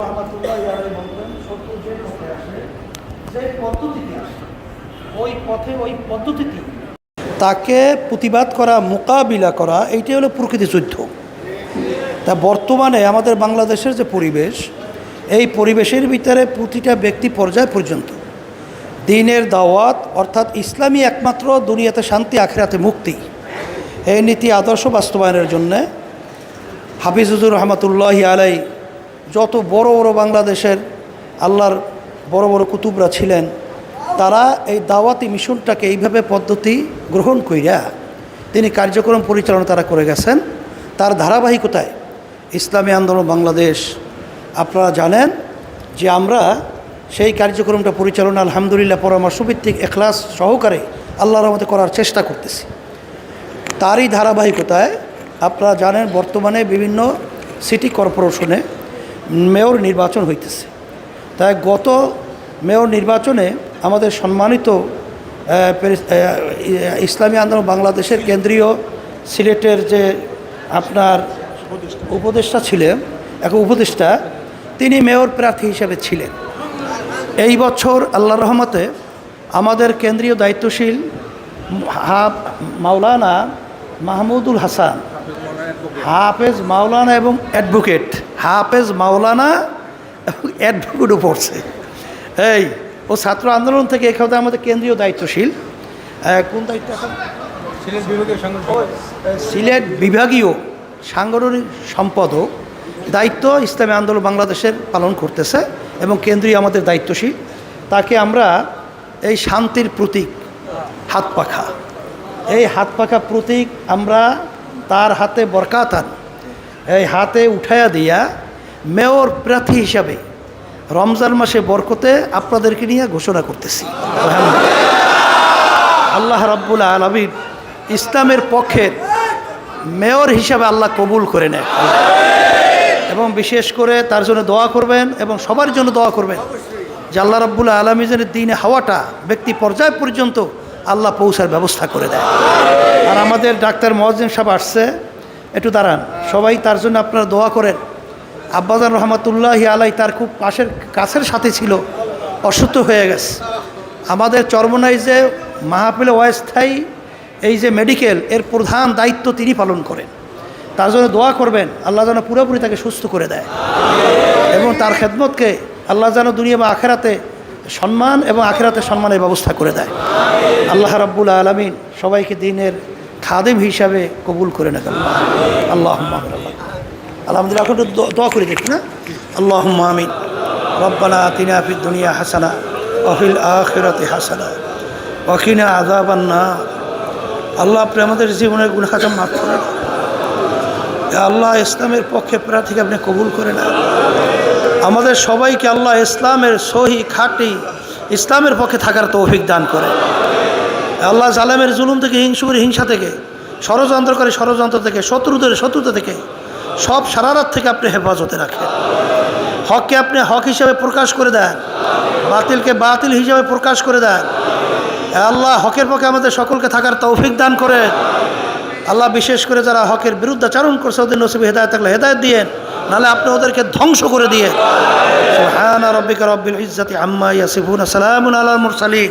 রহমাতুল্লাহ ইয়ারে বলতেন, সত্য যে পথে আসে, যে পদ্ধতিতে ওই পথে ওই পদ্ধতিতে তাকে প্রতিবাদ করা, মোকাবিলা করা, এইটাই হলো প্রকৃতি যুদ্ধ। তা বর্তমানে আমাদের বাংলাদেশের যে পরিবেশ, এই পরিবেশের ভিতরে প্রতিটা ব্যক্তি পর্যায় পর্যন্ত দিনের দাওয়াত অর্থাৎ ইসলামী একমাত্র দুনিয়াতে শান্তি, আখেরাতে মুক্তি। এই নীতি আদর্শ বাস্তবায়নের জন্যে হাফিজুজুর রহমতুল্লাহ আলাই যত বড় বড় বাংলাদেশের আল্লাহর বড় বড় কুতুবরা ছিলেন, তারা এই দাওয়াতি মিশনটাকে এইভাবে পদ্ধতি গ্রহণ কইরা তিনি কার্যক্রম পরিচালনা তারা করে গেছেন। তার ধারাবাহিকতায় ইসলামী আন্দোলন বাংলাদেশ, আপনারা জানেন যে আমরা সেই কার্যক্রমটা পরিচালনা, আলহামদুলিল্লাহ পরামর্শভিত্তিক এখলাস সহকারে আল্লাহর রহমতে করার চেষ্টা করতেছি। তারই ধারাবাহিকতায় আপনারা জানেন বর্তমানে বিভিন্ন সিটি কর্পোরেশনে মেয়র নির্বাচন হইতেছে। তাই গত মেয়র নির্বাচনে আমাদের সম্মানিত ইসলামী আন্দোলন বাংলাদেশের কেন্দ্রীয় সিলেটের যে আপনার উপদেষ্টা ছিলেন, এক উপদেষ্টা, তিনি মেয়র প্রার্থী হিসেবে ছিলেন। এই বছর আল্লাহ রহমতে আমাদের কেন্দ্রীয় দায়িত্বশীল মাওলানা মাহমুদুল হাসান হাফেজ মাওলানা এবং অ্যাডভোকেট। হাফেজ মাওলানা এবং অ্যাডভোকেটও পড়ছে। এই ও ছাত্র আন্দোলন থেকে এখানে আমাদের কেন্দ্রীয় দায়িত্বশীল। কোন দায়িত্ব এখন? সিলেট সংগঠন সিলেট বিভাগীয় সাংগঠনিক সম্পাদক। দায়িত্ব ইসলামী আন্দোলন বাংলাদেশের পালন করতেছে এবং কেন্দ্রীয় আমাদের দায়িত্বশীল। তাকে আমরা এই শান্তির প্রতীক হাত পাখা। এই হাত পাখা প্রতীক আমরা তার হাতে বরকাতান এই হাতে উঠাইয়া দিয়া মেয়র প্রার্থী হিসাবে রমজান মাসে বরকতে আপনাদেরকে নিয়ে ঘোষণা করতেছি। আল্লাহ রাব্বুল আলমিন ইসলামের পক্ষের মেয়র হিসাবে আল্লাহ কবুল করে নেয়। এবং বিশেষ করে তার জন্য দোয়া করবেন এবং সবার জন্য দোয়া করবেন যে আল্লাহ রাব্বুল আলমিনের দিনে হাওয়াটা ব্যক্তি পর্যায় পর্যন্ত আল্লাহ পৌঁছার ব্যবস্থা করে দেয়। আমাদের ডাক্তার মহাজিন সাহেব আসছে। একটু দাঁড়ান। সবাই তার জন্য আপনারা দোয়া করেন। আব্বাজান রহমতুল্লাহি আলাই তার খুব পাশের, কাছের সাথে ছিল। অসুস্থ হয়ে গেছে। আমাদের চরমনাই যে মাহফিলে অস্থায়ী এই যে মেডিকেল, এর প্রধান দায়িত্ব তিনি পালন করেন। তার জন্য দোয়া করবেন। আল্লাহ যেন পুরোপুরি তাকে সুস্থ করে দেয়। এবং তার খেদমতকে আল্লাহ যেন দুনিয়া বা আখেরাতে সম্মান এবং আখেরাতে সম্মানের ব্যবস্থা করে দেয়। আল্লাহ রাব্বুল আলমিন সবাইকে দিনের খাদেম হিসাবে কবুল করে নেন আল্লাহ। আলহামদুলিল্লাহ, এখন দোয়া করে দেখি না? আল্লাহ আমিন। রব্বানা আতিনা ফিদ দুনিয়া হাসানা অফিল আখিরাতে হাসানা অখিনা আজাবান্না আল্লাহ আপনি আমাদের জীবনের গুণাখাতা মাফ করে। এ আল্লাহ ইসলামের পক্ষে প্রার্থীকে আপনি কবুল করে নেন। আমাদের সবাইকে আল্লাহ ইসলামের সহি খাটি ইসলামের পক্ষে থাকার তৌফিক দান করে আল্লাহ জালেমের জুলুম থেকে হিংসুর হিংসা থেকে, ষড়যন্ত্র করে ষড়যন্ত্র থেকে শত্রুদের শত্রুতা থেকে, সব সারারাত থেকে আপনি হেফাজতে রাখেন। হককে আপনি হক হিসাবে প্রকাশ করে দেন, বাতিলকে বাতিল হিসাবে প্রকাশ করে দেন। আল্লাহ হকের পক্ষে আমাদের সকলকে থাকার তৌফিক দান করে আল্লাহ বিশেষ করে যারা হকের বিরুদ্ধাচারণ করছে, ওদের নসিবে হেদায়ত থাকলে হেদায়ত দিয়ে নাহলে আপনি ওদেরকে ধ্বংস করে দিয়ে সুবহান রব্বিকা রব্বিল ইজ্জাতি আম্মা ইয়াসিফুন, সালামুন আলাল মুরসালিন।